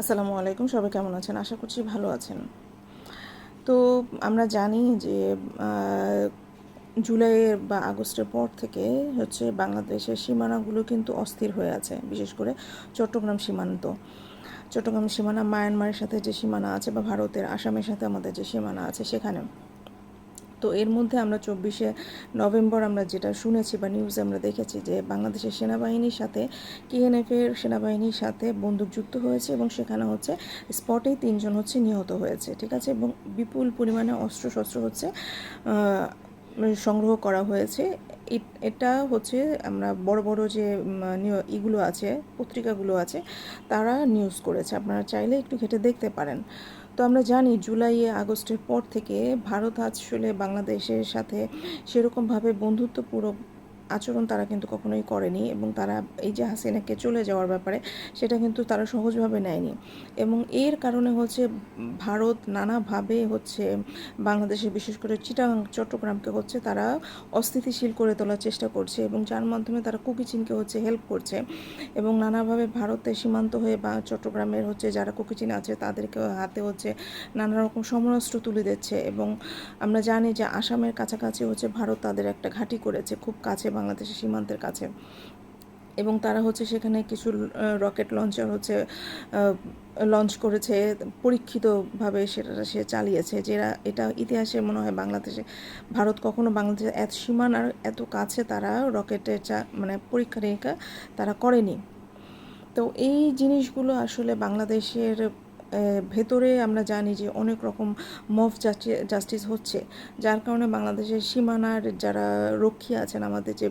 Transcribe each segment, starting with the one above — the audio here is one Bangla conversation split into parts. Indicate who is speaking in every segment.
Speaker 1: আসসালামু আলাইকুম, সবাই কেমন আছেন? আশা করছি ভালো আছেন। তো আমরা জানি যে জুলাই বা আগস্টের পর থেকে হচ্ছে বাংলাদেশের সীমানাগুলো কিন্তু অস্থির হয়ে আছে, বিশেষ করে চট্টগ্রাম সীমান্ত। চট্টগ্রাম সীমানা, মায়ানমারের সাথে যে সীমানা আছে বা ভারতের, আসামের সাথে আমাদের যে সীমানা আছে সেখানে। তো এর মধ্যে আমরা চব্বিশে নভেম্বর আমরা যেটা শুনেছি বা নিউজে আমরা দেখেছি যে বাংলাদেশের সেনাবাহিনীর সাথে কেএনএফের সেনাবাহিনীর সাথে বন্দুকযুক্ত হয়েছে এবং সেখানে হচ্ছে স্পটেই তিনজন হচ্ছে নিহত হয়েছে, ঠিক আছে? এবং বিপুল পরিমাণে অস্ত্রশস্ত্র হচ্ছে সংগ্রহ করা হয়েছে। এটা হচ্ছে আমরা বড় বড় যে ইগুলো আছে, পত্রিকাগুলো আছে, তারা নিউজ করেছে। আপনারা চাইলে একটু ঘেটে দেখতে পারেন। তো আমরা জানি জুলাই আগস্টের পর থেকে ভারত আসলে বাংলাদেশের সাথে সেরকমভাবে বন্ধুত্বপূর্ণ আচরণ তারা কিন্তু কখনোই করেনি এবং তারা এই যে হাসিনাকে চলে যাওয়ার ব্যাপারে সেটা কিন্তু তারা সহজভাবে নেয়নি। এবং এর কারণে হচ্ছে ভারত নানাভাবে হচ্ছে বাংলাদেশে বিশেষ করে চিটাগাং, চট্টগ্রামকে হচ্ছে তারা অস্থিতিশীল করে তোলার চেষ্টা করছে এবং যার মাধ্যমে তারা কুকিচিনকে হচ্ছে হেল্প করছে এবং নানাভাবে ভারতে সীমান্ত হয়ে বা চট্টগ্রামের হচ্ছে যারা কুকিচিন আছে তাদেরকে হাতে হচ্ছে নানা রকম সমরাস্ত্র তুলে দিচ্ছে এবং আমরা জানি যে আসামের কাছাকাছি হচ্ছে ভারত তাদের একটা ঘাঁটি করেছে, খুব কাছে বাংলাদেশের সীমান্তের কাছে। এবং তারা হচ্ছে সেখানে কিছু রকেট লঞ্চার হচ্ছে লঞ্চ করেছে, পরীক্ষিতভাবে সেটা সে চালিয়েছে। যেটা এটা ইতিহাসে মনে হয় বাংলাদেশে, ভারত কখনো বাংলাদেশে এত সীমানার এত কাছে তারা রকেটের চা মানে পরীক্ষা নিরীক্ষা তারা করেনি। তো এই জিনিসগুলো আসলে বাংলাদেশের ভেতরে আমরা জানি যে অনেক রকম মফ জাস্টিস হচ্ছে। যার কারণে বাংলাদেশের সীমানার যারা রক্ষী আছেন, আমাদের যে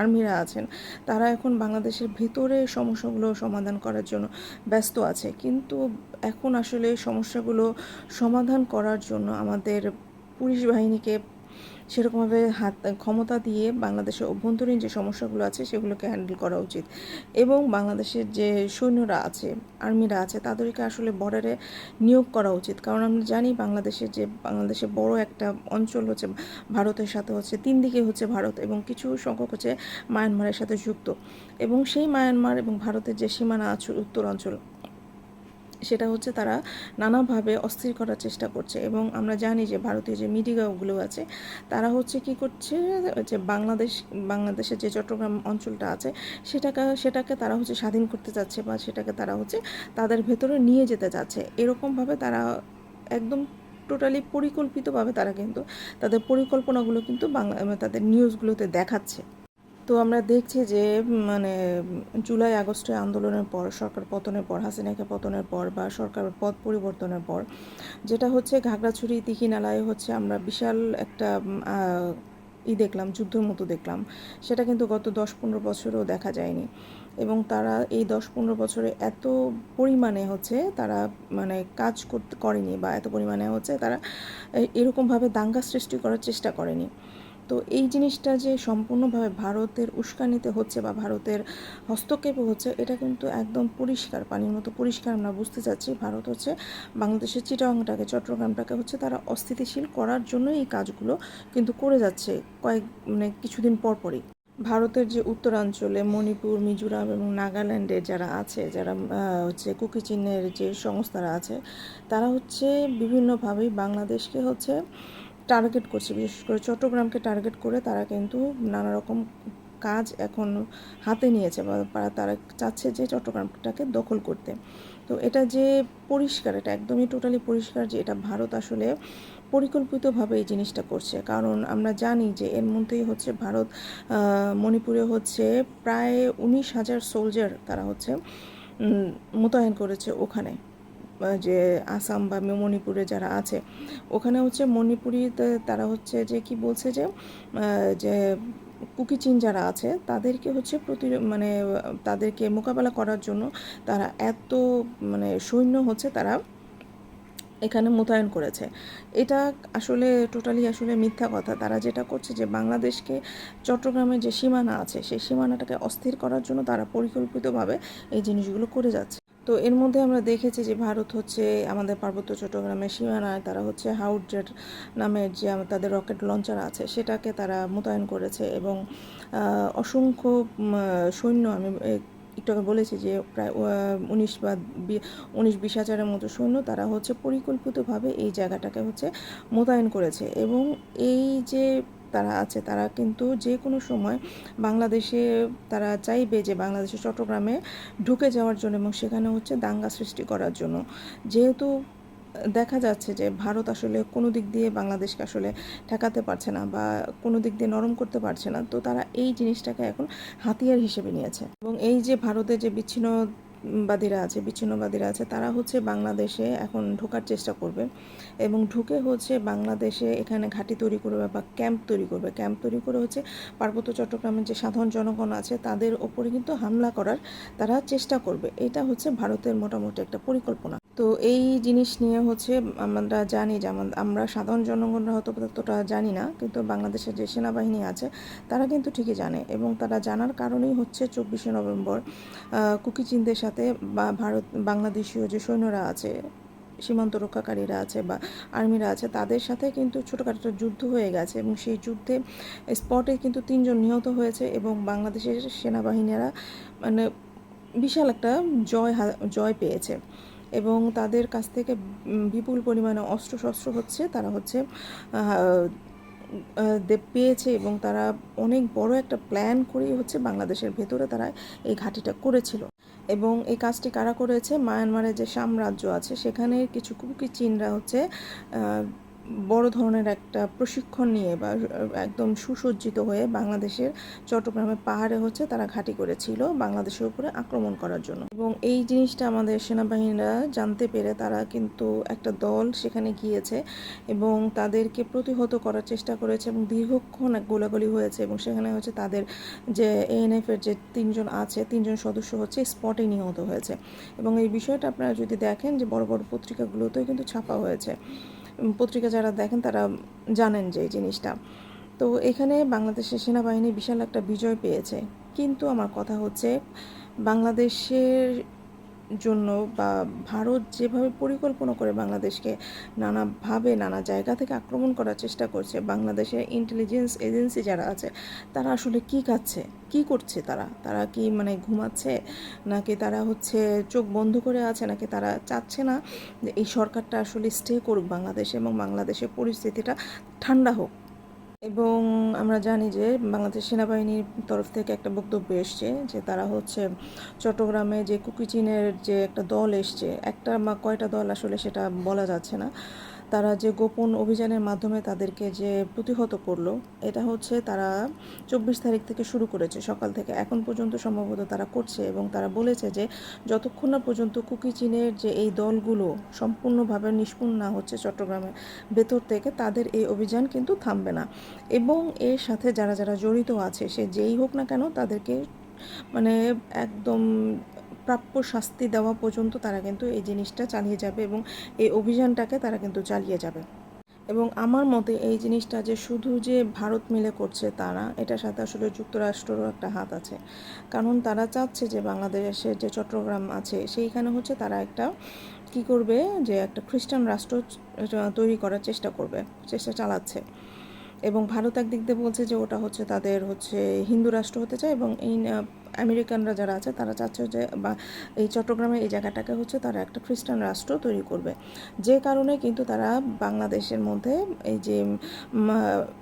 Speaker 1: আর্মিরা আছেন, তারা এখন বাংলাদেশের ভেতরে সমস্যাগুলো সমাধান করার জন্য ব্যস্ত আছে। কিন্তু এখন আসলে সমস্যাগুলো সমাধান করার জন্য আমাদের পুলিশ বাহিনীকে সেরকমভাবে হাত, ক্ষমতা দিয়ে বাংলাদেশের অভ্যন্তরীণ যে সমস্যাগুলো আছে সেগুলোকে হ্যান্ডেল করা উচিত। এবং বাংলাদেশের যে সৈন্যরা আছে আর্মিরা আছে, তাদেরকে আসলে বর্ডারে নিয়োগ করা উচিত। কারণ আমরা জানি বাংলাদেশের যে, বাংলাদেশে বড় একটা অঞ্চল হচ্ছে ভারতের সাথে হচ্ছে, তিন দিকে হচ্ছে ভারত এবং কিছু সংখ্যক হচ্ছে মায়ানমারের সাথে যুক্ত। এবং সেই মায়ানমার এবং ভারতের যে সীমানা আছে, উত্তর অঞ্চল সেটা হচ্ছে তারা নানাভাবে অস্থির করার চেষ্টা করছে এবং আমরা জানি যে ভারতীয় যে মিডিয়াগুলো আছে, তারা হচ্ছে কি করছে যে বাংলাদেশ, বাংলাদেশের যে চট্টগ্রাম অঞ্চলটা আছে, সেটাকে সেটাকে তারা হচ্ছে স্বাধীন করতে চাচ্ছে বা সেটাকে তারা হচ্ছে তাদের ভেতরে নিয়ে যেতে চাচ্ছে। এরকমভাবে তারা একদম টোটালি পরিকল্পিতভাবে তারা কিন্তু তাদের পরিকল্পনাগুলো কিন্তু বাংলা, তাদের নিউজগুলোতে দেখাচ্ছে। তো আমরা দেখছি যে মানে জুলাই, আগস্টে আন্দোলনের পর, সরকার পতনের পর, হাসিনাকে পতনের পর বা সরকার পদ পরিবর্তনের পর, যেটা হচ্ছে ঘাগড়াছড়ি, তিখিনালায় হচ্ছে আমরা বিশাল একটা ই দেখলাম, যুদ্ধের মতো দেখলাম। সেটা কিন্তু গত দশ পনেরো বছরও দেখা যায়নি। এবং তারা এই দশ পনেরো বছরে এত পরিমাণে হচ্ছে তারা মানে কাজ করতে করেনি বা এত পরিমাণে হচ্ছে তারা এরকমভাবে দাঙ্গা সৃষ্টি করার চেষ্টা করেনি। তো এই জিনিসটা যে সম্পূর্ণভাবে ভারতের উস্কানিতে হচ্ছে বা ভারতের হস্তক্ষেপে হচ্ছে, এটা কিন্তু একদম পরিষ্কার পানির মতো পরিষ্কার আমরা বুঝতে চাচ্ছি। ভারত হচ্ছে বাংলাদেশের চিটাংটাকে চট্টগ্রামটাকে হচ্ছে তারা অস্থিতিশীল করার জন্য এই কাজগুলো কিন্তু করে যাচ্ছে কয়েক মানে কিছুদিন পর পরই। ভারতের যে উত্তরাঞ্চলে মণিপুর, মিজোরাম এবং নাগাল্যান্ডের যারা আছে, যারা হচ্ছে কুকিচিনের যে সংস্থারা আছে, তারা হচ্ছে বিভিন্নভাবেই বাংলাদেশকে হচ্ছে টার্গেট করছে, বিশেষ করে চট্টগ্রামকে টার্গেট করে তারা কিন্তু নানা রকম কাজ এখন হাতে নিয়েছে বা তারা চাচ্ছে যে চট্টগ্রামটাকে দখল করতে। তো এটা যে পরিষ্কার, এটা একদমই টোটালি পরিষ্কার যে এটা ভারত আসলে পরিকল্পিতভাবে এই জিনিসটা করছে। কারণ আমরা জানি যে এর মধ্যেই হচ্ছে ভারত মণিপুরে হচ্ছে প্রায় উনিশ হাজার সোলজার তারা হচ্ছে মোতায়েন করেছে ওখানে। যে আসাম বা মণিপুরে যারা আছে, ওখানে হচ্ছে মণিপুরিতে তারা হচ্ছে যে কি বলছে যে যে কুকিচিন যারা আছে, তাদেরকে হচ্ছে প্রতি মানে তাদেরকে মোকাবেলা করার জন্য তারা এত মানে সৈন্য হচ্ছে তারা এখানে মোতায়েন করেছে। এটা আসলে টোটালি আসলে মিথ্যা কথা। তারা যেটা করছে যে, বাংলাদেশকে চট্টগ্রামের যে সীমানা আছে, সেই সীমানাটাকে অস্থির করার জন্য তারা পরিকল্পিতভাবে এই জিনিসগুলো করে যাচ্ছে। তো এর মধ্যে আমরা দেখেছি যে ভারত হচ্ছে আমাদের পার্বত্য চট্টগ্রামের সীমানায়, তারা হচ্ছে হাউডজেট নামের যে তাদের রকেট লঞ্চার আছে, সেটাকে তারা মোতায়েন করেছে এবং অসংখ্য সৈন্য, আমি একটু বলেছি যে প্রায় উনিশ বা, উনিশ বিশ হাজারের মতো সৈন্য তারা হচ্ছে পরিকল্পিতভাবে এই জায়গাটাকে হচ্ছে মোতায়েন করেছে এবং এই যে তারা আছে, তারা কিন্তু যে কোনো সময় বাংলাদেশে তারা চাইবে যে বাংলাদেশের চট্টগ্রামে ঢুকে যাওয়ার জন্য এবং সেখানে হচ্ছে দাঙ্গা সৃষ্টি করার জন্য। যেহেতু দেখা যাচ্ছে যে ভারত আসলে কোনো দিক দিয়ে বাংলাদেশকে আসলে ঠেকাতে পারছে না বা কোনো দিক দিয়ে নরম করতে পারছে না, তো তারা এই জিনিসটাকে এখন হাতিয়ার হিসেবে নিয়েছে। এবং এই যে ভারতের যে বিচ্ছিন্নবাদীরা আছে বিচ্ছিন্নবাদীরা আছে, তারা হচ্ছে বাংলাদেশে এখন ঢোকার চেষ্টা করবে এবং ঢুকে হচ্ছে বাংলাদেশে এখানে ঘাঁটি তৈরি করবে বা ক্যাম্প তৈরি করবে। ক্যাম্প তৈরি করে হচ্ছে পার্বত্য চট্টগ্রামের যে সাধারণ জনগণ আছে, তাদের ওপরে কিন্তু হামলা করার তারা চেষ্টা করবে। এটা হচ্ছে ভারতের মোটামুটি একটা পরিকল্পনা। তো এই জিনিস নিয়ে হচ্ছে আমরা জানি যেমন আমরা সাধারণ জনগণরা হয়তো ততটা জানি না, কিন্তু বাংলাদেশের যে সেনাবাহিনী আছে, তারা কিন্তু ঠিকই জানে এবং তারা জানার কারণেই হচ্ছে চব্বিশে নভেম্বর কুকিচিনদের সাথে বা ভারত, বাংলাদেশীয় যে সৈন্যরা আছে, সীমান্ত রক্ষাকারীরা আছে বা আর্মিরা আছে, তাদের সাথে কিন্তু ছোটোখাটো যুদ্ধ হয়ে গেছে এবং সেই যুদ্ধে স্পটে কিন্তু তিনজন নিহত হয়েছে এবং বাংলাদেশের সেনাবাহিনীরা মানে বিশাল একটা জয় জয় পেয়েছে। এবং তাদের কাছ থেকে বিপুল পরিমাণে অস্ত্রশস্ত্র হচ্ছে, তারা হচ্ছে পেয়েছে এবং তারা অনেক বড় একটা প্ল্যান করেই হচ্ছে বাংলাদেশের ভেতরে তারা এই ঘাঁটিটা করেছিল। এবং এই কাজটি কারা করেছে? মায়ানমারের যে সাম্রাজ্য আছে, সেখানে কিছু কুকি চীনরা হচ্ছে বড় ধরনের একটা প্রশিক্ষণ নিয়ে বা, একদম সুসজ্জিত হয়ে বাংলাদেশের চট্টগ্রামের পাহাড়ে হচ্ছে তারা ঘাঁটি করেছিল বাংলাদেশের উপরে আক্রমণ করার জন্য। এবং এই জিনিসটা আমাদের সেনাবাহিনীরা জানতে পেরে তারা কিন্তু একটা দল সেখানে গিয়েছে এবং তাদেরকে প্রতিহত করার চেষ্টা করেছে এবং দীর্ঘক্ষণ এক গোলাগুলি হয়েছে এবং সেখানে হচ্ছে তাদের যে এএনএফ এর যে তিনজন আছে, তিনজন সদস্য হচ্ছে স্পটে নিহত হয়েছে। এবং এই বিষয়টা আপনারা যদি দেখেন যে বড় বড় পত্রিকাগুলোতেও কিন্তু ছাপা হয়েছে। পত্রিকা যারা দেখেন তারা জানেন যে এই জিনিসটা। তো এখানে বাংলাদেশের সেনাবাহিনী বিশাল একটা বিজয় পেয়েছে। কিন্তু আমার কথা হচ্ছে, বাংলাদেশের জন্য বা ভারত যেভাবে পরিকল্পনা করে বাংলাদেশকে নানাভাবে নানা জায়গা থেকে আক্রমণ করার চেষ্টা করছে, বাংলাদেশের ইন্টেলিজেন্স এজেন্সি যারা আছে, তারা আসলে কি খাচ্ছে, কি করছে তারা? তারা কি মানে ঘুমাচ্ছে? নাকি তারা হচ্ছে চোখ বন্ধ করে আছে? নাকি তারা চাচ্ছে না যে এই সরকারটা আসলে স্টে করুক বাংলাদেশে এবং বাংলাদেশের পরিস্থিতিটা ঠান্ডা হোক? এবং আমরা জানি যে বাংলাদেশ সেনাবাহিনীর তরফ থেকে একটা বক্তব্য এসছে যে তারা হচ্ছে চট্টগ্রামে যে কুকিচিনের যে একটা দল এসছে, একটা কয়টা দল আসলে সেটা বলা যাচ্ছে না। তারা যে গোপন অভিযানের মাধ্যমে তাদেরকে যে প্রতিহত করল, এটা হচ্ছে তারা চব্বিশ তারিখ থেকে শুরু করেছে, সকাল থেকে। এখন পর্যন্ত সম্ভবত তারা করছে এবং তারা বলেছে যে যতক্ষণ না পর্যন্ত কুকিচিনের যে এই দলগুলো সম্পূর্ণভাবে নিষ্পূর্ণ না হচ্ছে চট্টগ্রামের ভেতর থেকে, তাদের এই অভিযান কিন্তু থামবে না। এবং এর সাথে যারা যারা জড়িত আছে, সে যেই হোক না কেন তাদেরকে মানে একদম প্রাপ্য শাস্তি দেওয়া পর্যন্ত তারা কিন্তু এই জিনিসটা চালিয়ে যাবে এবং এই অভিযানটাকে তারা কিন্তু চালিয়ে যাবে। এবং আমার মতে এই জিনিসটা যে শুধু যে ভারত মিলে করছে তারা এটার সাথে আসলে যুক্তরাষ্ট্রেরও একটা হাত আছে। কারণ তারা চাচ্ছে যে বাংলাদেশের যে চট্টগ্রাম আছে, সেইখানে হচ্ছে তারা একটা কি করবে যে একটা খ্রিস্টান রাষ্ট্র তৈরি করার চেষ্টা করবে, চেষ্টা চালাচ্ছে। এবং ভারত একদিক দিয়ে বলছে যে ওটা হচ্ছে তাদের হচ্ছে হিন্দু রাষ্ট্র হতে চায় এবং এই আমেরিকানরা যারা আছে তারা চাচ্ছে যে বা এই চট্টগ্রামে এই জায়গাটাকে হচ্ছে তারা একটা খ্রিস্টান রাষ্ট্র তৈরি করবে। যে কারণে কিন্তু তারা বাংলাদেশের মধ্যে এই যে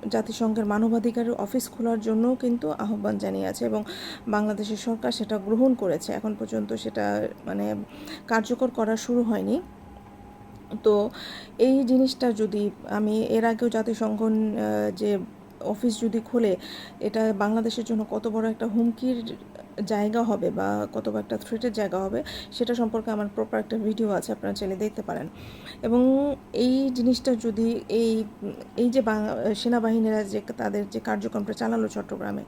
Speaker 1: জাতিসংঘের মানবাধিকারের অফিস খোলার জন্য কিন্তু আহ্বান জানিয়েছে এবং বাংলাদেশের সরকার সেটা গ্রহণ করেছে। এখন পর্যন্ত সেটা মানে কার্যকর করা শুরু হয়নি। তো এই জিনিসটা যদি আমি এর আগেও জাতিসংঘ যে অফিস যদি খোলে, এটা বাংলাদেশের জন্য কত বড় একটা হুমকির জায়গা হবে বা কত একটা থ্রেটের জায়গা হবে, সেটা সম্পর্কে আমার প্রপার একটা ভিডিও আছে, আপনারা চাইলে দেখতে পারেন। এবং এই জিনিসটা যদি এই এই যে সেনাবাহিনীরা যে তাদের যে কার্যক্রমটা চালালো চট্টগ্রামে,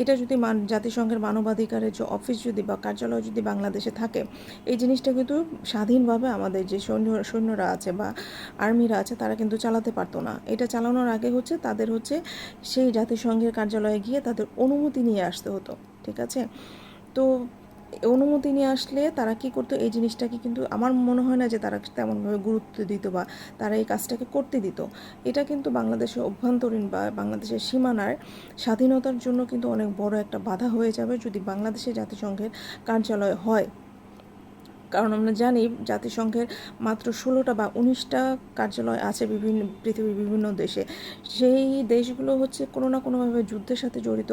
Speaker 1: এটা যদি মান, জাতিসংঘের মানবাধিকারের যে অফিস যদি বা কার্যালয় যদি বাংলাদেশে থাকে, এই জিনিসটা কিন্তু স্বাধীনভাবে আমাদের যে সৈন্য, সৈন্যরা আছে বা আর্মিরা আছে, তারা কিন্তু চালাতে পারতো না। এটা চালানোর আগে হচ্ছে তাদের হচ্ছে সেই জাতিসংঘের কার্যালয়ে গিয়ে তাদের অনুমতি নিয়ে আসতে হতো। ঠিক আছে? তো অনুমতি নিয়ে আসলে তারা কি করতো? এই জিনিসটাকে কিন্তু আমার মনে হয় না যে তারা তেমনভাবে গুরুত্ব দিত বা তারা এই কাজটাকে করতে দিত। এটা কিন্তু বাংলাদেশের অভ্যন্তরীণ বা বাংলাদেশের সীমানার স্বাধীনতার জন্য কিন্তু অনেক বড় একটা বাধা হয়ে যাবে যদি বাংলাদেশে জাতিসংঘের কার্যালয় হয়। কারণ আমরা জানি জাতিসংঘের মাত্র ষোলোটা বা উনিশটা কার্যালয় আছে বিভিন্ন, পৃথিবীর বিভিন্ন দেশে। সেই দেশগুলো হচ্ছে কোনো না কোনোভাবে যুদ্ধের সাথে জড়িত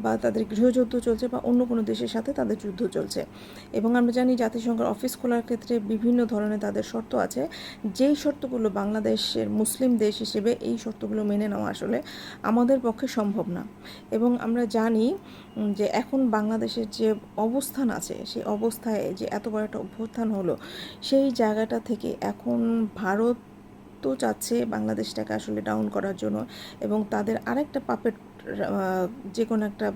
Speaker 1: বা তাদের গৃহযুদ্ধ চলছে বা অন্য কোনো দেশের সাথে তাদের যুদ্ধ চলছে। এবং আমরা জানি জাতিসংঘের অফিস খোলার ক্ষেত্রে বিভিন্ন ধরনের তাদের শর্ত আছে। যেই শর্তগুলো বাংলাদেশের মুসলিম দেশ হিসেবে এই শর্তগুলো মেনে নেওয়া আসলে আমাদের পক্ষে সম্ভব না। এবং আমরা জানি যে এখন বাংলাদেশের যে অবস্থান আছে, সেই অবস্থায় যে এত বড় একটা অভ্যুত্থান হলো। সেই জায়গাটা থেকে এখন ভারত তো চাচ্ছে বাংলাদেশটাকে আসলে ডাউন করার জন্য এবং তাদের আরেকটা পাপেট যে কোনো একটা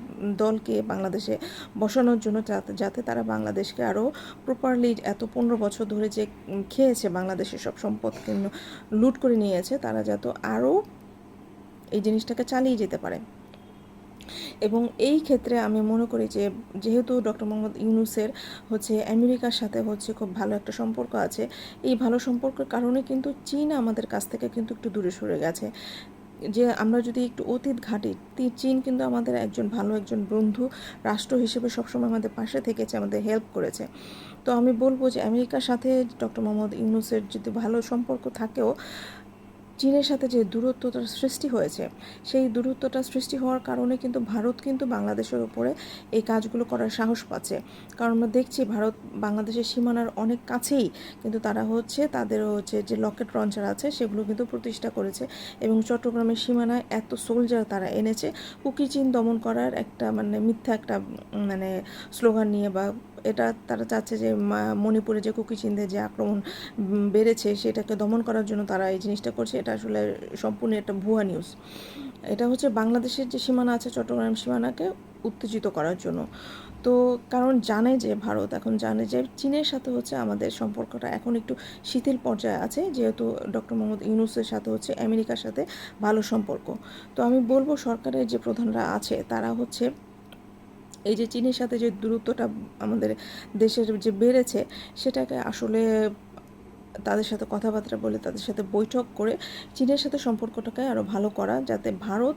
Speaker 1: দলকে বাংলাদেশে বসানোর জন্য যাতে তারা বাংলাদেশকে আরও প্রপারলি এত পনেরো বছর ধরে যে খেয়েছে বাংলাদেশের সব সম্পদকে লুট করে নিয়েছে, তারা যাতে আরও এই জিনিসটাকে চালিয়ে যেতে পারে। এবং এই ক্ষেত্রে আমি মনে করি যে, যেহেতু ডক্টর মোহাম্মদ ইউনুসের হচ্ছে আমেরিকার সাথে হচ্ছে খুব ভালো একটা সম্পর্ক আছে, এই ভালো সম্পর্কের কারণে কিন্তু চীন আমাদের কাছ থেকে কিন্তু একটু দূরে সরে গেছে। যে আমরা যদি একটু অতীত ঘাটি চীন কিন্তু আমাদের একজন ভালো একজন বন্ধু, রাষ্ট্র হিসেবে সবসময় আমাদের পাশে থেকেছে, আমাদের হেল্প করেছে। তো আমি বলব যে, আমেরিকার সাথে ডক্টর মোহাম্মদ ইউনুসের যদি ভালো সম্পর্ক থাকেও চীনের সাথে যে দূরত্বটা সৃষ্টি হয়েছে, সেই দূরত্বটা সৃষ্টি হওয়ার কারণে কিন্তু ভারত কিন্তু বাংলাদেশের উপরে এই কাজগুলো করার সাহস পাচ্ছে। কারণ আমরা দেখছি ভারত বাংলাদেশের সীমানার অনেক কাছেই কিন্তু তারা হচ্ছে তাদের হচ্ছে যে লকেট লঞ্চার আছে, সেগুলো কিন্তু প্রতিষ্ঠা করেছে এবং চট্টগ্রামের সীমানায় এত সোলজার তারা এনেছে। কুকি চীন দমন করার একটা মানে মিথ্যা একটা মানে স্লোগান নিয়ে বা এটা তারা চাচ্ছে যে মণিপুরে যে কুকি চিনদের যে আক্রমণ বেড়েছে সেটাকে দমন করার জন্য তারা এই জিনিসটা করছে। এটা আসলে সম্পূর্ণ একটা ভুয়া নিউজ এটা হচ্ছে বাংলাদেশের যে সীমানা আছে, চট্টগ্রাম সীমানাকে উত্তেজিত করার জন্য। তো কারণ জানে যে ভারত, এখন জানে যে চীনের সাথে হচ্ছে আমাদের সম্পর্কটা এখন একটু শিথিল পর্যায়ে আছে, যেহেতু ডক্টর মোহাম্মদ ইউনুসের সাথে হচ্ছে আমেরিকার সাথে ভালো সম্পর্ক। তো আমি বলব সরকারের যে প্রধানরা আছে, তারা হচ্ছে এই যে চীনের সাথে যে দূরত্বটা আমাদের দেশের যে বেড়েছে, সেটাকে আসলে তাদের সাথে কথাবার্তা বলে তাদের সাথে বৈঠক করে চীনের সাথে সম্পর্কটাকে আরও ভালো করা, যাতে ভারত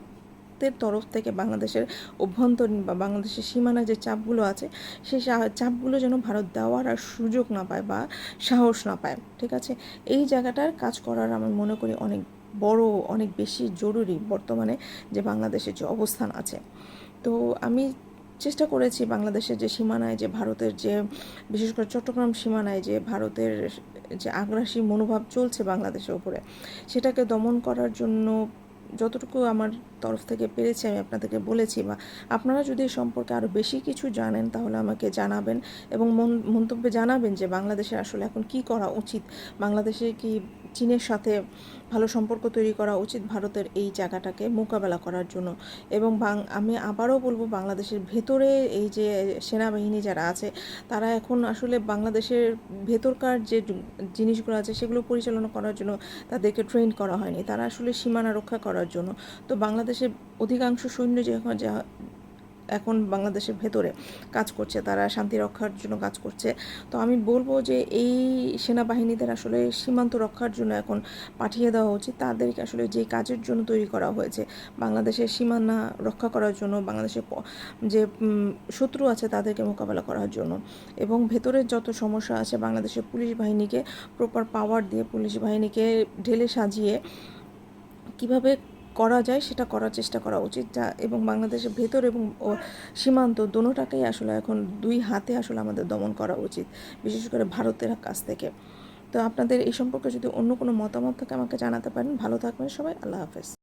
Speaker 1: তরফ থেকে বাংলাদেশের অভ্যন্তরীণ বা বাংলাদেশের সীমানায় যে চাপগুলো আছে সেই চাপগুলো যেন ভারত দেওয়ার আর সুযোগ না পায় বা সাহস না পায়, ঠিক আছে? এই জায়গাটার কাজ করার আমি মনে করি অনেক বড়, অনেক বেশি জরুরি বর্তমানে যে বাংলাদেশের যে অবস্থান আছে। তো আমি চেষ্টা করেছি বাংলাদেশের যে সীমানায়, যে ভারতের যে, বিশেষ করে চট্টগ্রাম সীমানায় যে ভারতের যে আগ্রাসী মনোভাব চলছে বাংলাদেশের উপরে, সেটাকে দমন করার জন্য যতটুকু আমার তরফ থেকে পেরেছি, আমি আপনাদেরকে বলেছি বা আপনারা যদি সম্পর্কে আরও বেশি কিছু জানেন তাহলে আমাকে জানাবেন এবং মন্তব্যে জানাবেন যে বাংলাদেশে আসলে এখন কি করা উচিত, বাংলাদেশে কি চীনের সাথে ভালো সম্পর্ক তৈরি করা উচিত ভারতের এই জায়গাটাকে মোকাবেলা করার জন্য। এবং আমি আবারও বলব বাংলাদেশের ভেতরে এই যে সেনাবাহিনী যারা আছে, তারা এখন আসলে বাংলাদেশের ভেতরকার যে জিনিসগুলো আছে সেগুলো পরিচালনা করার জন্য তাদেরকে ট্রেন করা হয়নি। তারা আসলে সীমানা রক্ষা করার জন্য। তো বাংলাদেশের অধিকাংশ সৈন্য যা এখন বাংলাদেশের ভেতরে কাজ করছে, তারা শান্তি রক্ষার জন্য কাজ করছে। তো আমি বলব যে এই সেনাবাহিনীদের আসলে সীমান্ত রক্ষার জন্য এখন পাঠিয়ে দেওয়া উচিত। তাদেরকে আসলে যে কাজের জন্য তৈরি করা হয়েছে, বাংলাদেশের সীমানা রক্ষা করার জন্য, বাংলাদেশের যে শত্রু আছে তাদেরকে মোকাবেলা করার জন্য। এবং ভেতরের যত সমস্যা আছে, বাংলাদেশের পুলিশ বাহিনীকে প্রপার পাওয়ার দিয়ে পুলিশ বাহিনীকে ঢেলে সাজিয়ে কীভাবে করা যায়, সেটা করার চেষ্টা করা উচিত। যা এবং বাংলাদেশের ভেতর এবং সীমান্ত দোনোটাকেই আসলে এখন দুই হাতে আসলে আমাদের দমন করা উচিত, বিশেষ করে ভারতের কাছ থেকে। তো আপনাদের এই সম্পর্কে যদি অন্য কোনো মতামত থাকে আমাকে জানাতে পারেন। ভালো থাকবেন সবাই, আল্লাহ হাফেজ।